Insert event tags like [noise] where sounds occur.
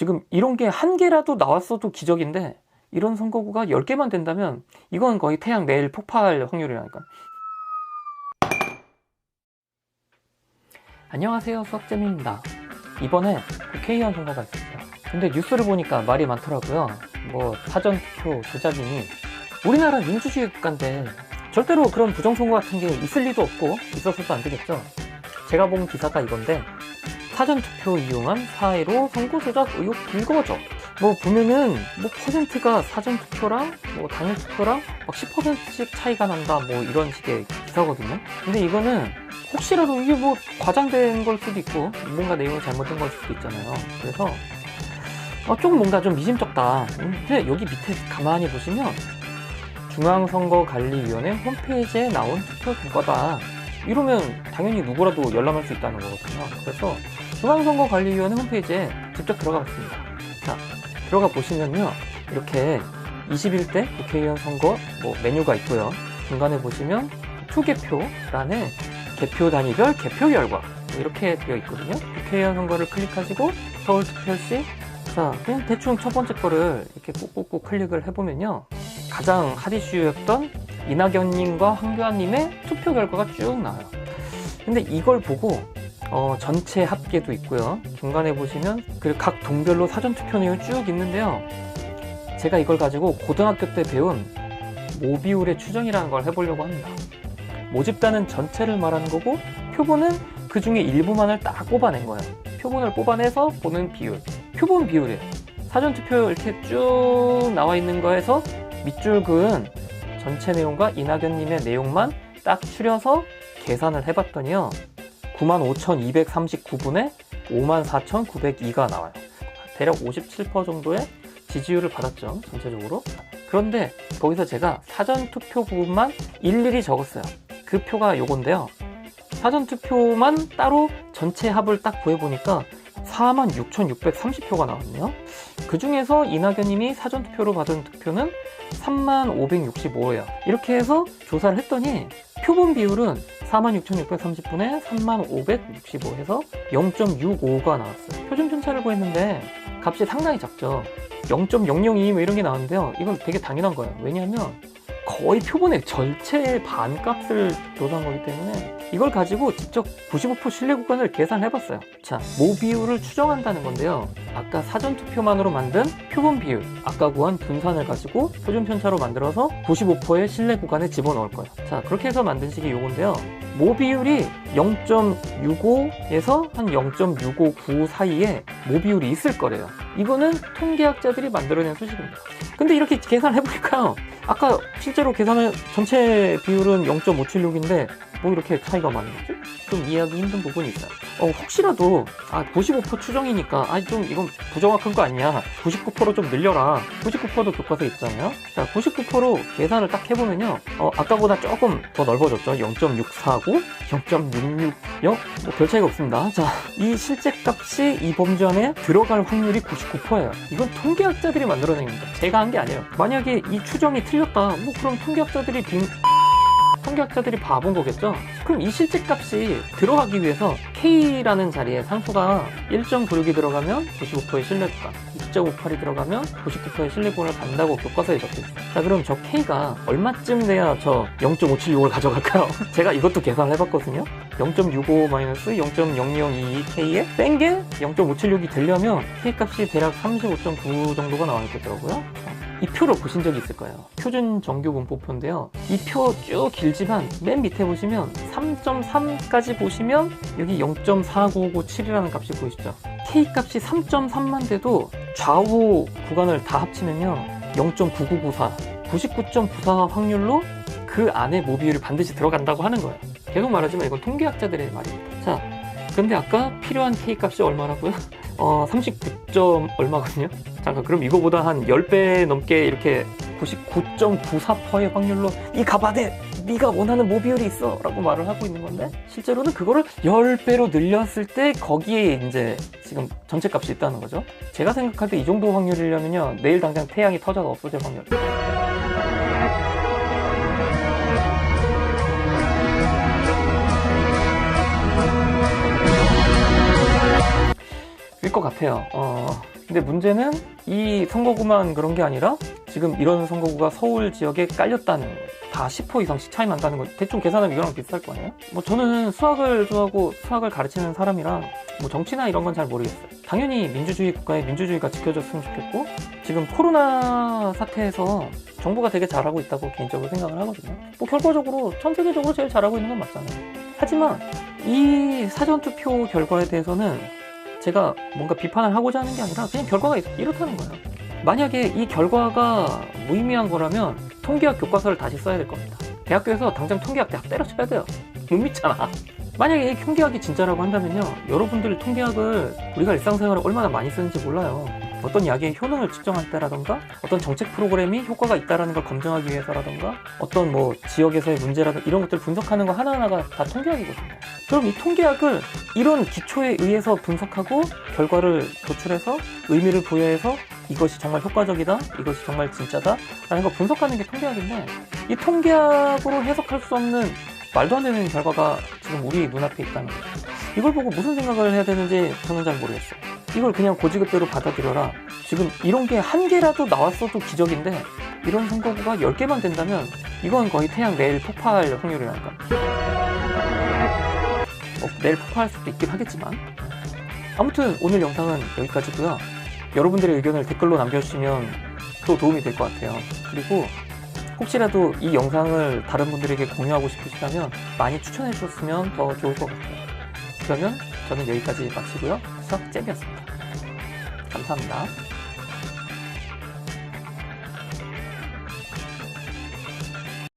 지금 이런 게 한 개라도 나왔어도 기적인데 이런 선거구가 10개만 된다면 이건 거의 태양 내일 폭파할 확률이라니까. 안녕하세요 수학잼입니다. 이번에 국회의원 선거가 있었어요. 근데 뉴스를 보니까 말이 많더라고요. 뭐 사전투표 조작이니 우리나라 민주주의 국가인데 절대로 그런 부정선거 같은 게 있을 리도 없고 있어서도 안 되겠죠. 제가 본 기사가 이건데 사전투표 이용한 4.15 선거 조작 의혹 불거져. 뭐 보면은 뭐 퍼센트가 사전투표랑 뭐 당일투표랑 막 10%씩 차이가 난다 뭐 이런 식의 기사거든요. 근데 이거는 혹시라도 이게 뭐 과장된 걸 수도 있고 뭔가 내용이 잘못된 걸 수도 있잖아요. 그래서 어, 조금 뭔가 좀 미심쩍다. 근데 여기 밑에 가만히 보시면 중앙선거관리위원회 홈페이지에 나온 투표 결과다. 이러면 당연히 누구라도 열람할 수 있다는 거거든요. 그래서 중앙선거관리위원회 홈페이지에 직접 들어가 봤습니다. 자, 들어가 보시면요. 이렇게 21대 국회의원 선거 뭐 메뉴가 있고요. 중간에 보시면 투개표란에 개표 단위별 개표 결과 이렇게 되어 있거든요. 국회의원 선거를 클릭하시고 서울특별시 자, 그냥 대충 첫 번째 거를 이렇게 꾹꾹꾹 클릭을 해보면요. 가장 핫 이슈였던 이낙연님과 황교안님의 투표 결과가 쭉 나와요. 근데 이걸 보고 어, 전체 합계도 있고요. 중간에 보시면 그각 동별로 사전 투표 내용이 쭉 있는데요. 제가 이걸 가지고 고등학교 때 배운 모비율의 추정이라는 걸 해보려고 합니다. 모집단은 전체를 말하는 거고 표본은 그 중에 일부만을 딱 뽑아낸 거예요. 표본을 뽑아내서 보는 비율. 표본 비율이에요. 사전 투표 이렇게 쭉 나와 있는 거에서 밑줄 그은 전체 내용과 이낙연님의 내용만 딱 추려서 계산을 해봤더니요. 95,239분에 54,902가 나와요. 대략 57% 정도의 지지율을 받았죠. 전체적으로. 그런데 거기서 제가 사전 투표 부분만 일일이 적었어요. 그 표가 요건데요. 사전 투표만 따로 전체 합을 딱 구해보니까 46,630표가 나왔네요. 그 중에서 이낙연님이 사전 투표로 받은 투표는 3,565예요. 이렇게 해서 조사를 했더니 표본 비율은 46,630분에 3,565 해서 0.65가 나왔어요. 표준 편차를 구했는데 값이 상당히 작죠. 0.002 뭐 이런 게 나왔는데요. 이건 되게 당연한 거예요. 왜냐하면 거의 표본의 전체의 반값을 조사한 거기 때문에 이걸 가지고 직접 95% 신뢰 구간을 계산해봤어요. 자, 모 비율을 추정한다는 건데요. 아까 사전 투표만으로 만든 표본 비율, 아까 구한 분산을 가지고 표준 편차로 만들어서 95%의 신뢰 구간에 집어넣을 거예요. 자, 그렇게 해서 만든 식이 요건데요. 모 비율이 0.65에서 한 0.659 사이에 모 비율이 있을 거래요. 이거는 통계학자들이 만들어낸 수식입니다. 근데 이렇게 계산을 해보니까 아까 실제로 계산을 전체 비율은 0.576인데 뭐 이렇게 차이가 많은 거지? 좀 이해하기 힘든 부분이 있어요. 어, 혹시라도 아, 95% 추정이니까 아, 좀 이건 부정확한 거 아니야. 99%로 좀 늘려라. 99%도 교과서에 있잖아요. 자, 99%로 계산을 딱 해보면요. 어, 아까보다 조금 더 넓어졌죠. 0.649, 0.660, 뭐별 차이가 없습니다. 자, 이 실제 값이 이 범주 안에 들어갈 확률이 99%예요. 이건 통계학자들이 만들어낸 겁니다. 제가 한 게 아니에요. 만약에 이 추정이 틀렸다. 뭐 그럼 통계학자들이 빙 통계학자들이 바본 거겠죠? 그럼 이 실제 값이 들어가기 위해서 K라는 자리에 상수가 1.96이 들어가면 95%의 신뢰구간, 2.58이 들어가면 99%의 신뢰구간을 간다고 교과서에 적혀 있어요. 자, 그럼 저 K가 얼마쯤 돼야 저 0.576을 가져갈까요? [laughs] 제가 이것도 계산을 해봤거든요. 0.65-0.0022K에 뺀 게 0.576이 되려면 K 값이 대략 35.9 정도가 나와 있겠더라고요. 이 표를 보신 적이 있을 거예요. 표준 정규 분포표인데요. 이 표 쭉 길지만 맨 밑에 보시면 3.3까지 보시면 여기 0.4997이라는 값이 보이시죠? K 값이 3.3만 돼도 좌우 구간을 다 합치면요. 0.9994, 99.94 확률로 그 안에 모비율이 반드시 들어간다고 하는 거예요. 계속 말하지만 이건 통계학자들의 말입니다. 자, 근데 아까 필요한 K 값이 얼마라고요? 어, 39점 얼마거든요? 잠깐, 그럼 이거보다 한 10배 넘게 이렇게 99.94%의 확률로 이 가바데 네가 원하는 모비율이 있어! 라고 말을 하고 있는 건데 실제로는 그거를 10배로 늘렸을 때 거기에 이제 지금 전체 값이 있다는 거죠? 제가 생각할 때 이 정도 확률이려면요 내일 당장 태양이 터져서 없어질 확률 같아요. 어, 근데 문제는 이 선거구만 그런 게 아니라 지금 이런 선거구가 서울 지역에 깔렸다는. 다 10% 이상씩 차이 난다는 거 대충 계산하면 이거랑 비슷할 거예요. 뭐 저는 수학을 좋아하고 수학을 가르치는 사람이라 뭐 정치나 이런 건 잘 모르겠어요. 당연히 민주주의 국가의 민주주의가 지켜졌으면 좋겠고 지금 코로나 사태에서 정부가 되게 잘하고 있다고 개인적으로 생각을 하거든요. 뭐 결과적으로 전 세계적으로 제일 잘하고 있는 건 맞잖아요. 하지만 이 사전투표 결과에 대해서는 제가 뭔가 비판을 하고자 하는 게 아니라 그냥 결과가 이렇다는 거예요. 만약에 이 결과가 무의미한 거라면 통계학 교과서를 다시 써야 될 겁니다. 대학교에서 당장 통계학 대학 때려쳐야 돼요. 못 믿잖아. 만약에 이 통계학이 진짜라고 한다면요. 여러분들 통계학을 우리가 일상생활에 얼마나 많이 쓰는지 몰라요. 어떤 약의 효능을 측정할 때라던가 어떤 정책 프로그램이 효과가 있다라는 걸 검증하기 위해서라던가 어떤 뭐 지역에서의 문제라든가 이런 것들을 분석하는 거 하나하나가 다 통계학이거든요. 그럼 이 통계학을 이런 기초에 의해서 분석하고 결과를 도출해서 의미를 부여해서 이것이 정말 효과적이다, 이것이 정말 진짜다 라는 걸 분석하는 게 통계학인데 이 통계학으로 해석할 수 없는 말도 안 되는 결과가 지금 우리 눈앞에 있다는 거죠. 이걸 보고 무슨 생각을 해야 되는지 저는 잘 모르겠어요. 이걸 그냥 고지급대로 받아들여라. 지금 이런 게 한 개라도 나왔어도 기적인데 이런 선거구가 10개만 된다면 이건 거의 태양 내일 폭파할 확률이랄까. 어, 내일 폭파할 수도 있긴 하겠지만 아무튼 오늘 영상은 여기까지고요. 여러분들의 의견을 댓글로 남겨주시면 또 도움이 될 것 같아요. 그리고 혹시라도 이 영상을 다른 분들에게 공유하고 싶으시다면 많이 추천해 주셨으면 더 좋을 것 같아요. 그러면 저는 여기까지 마치고요. 수학 잼이었습니다. 감사합니다.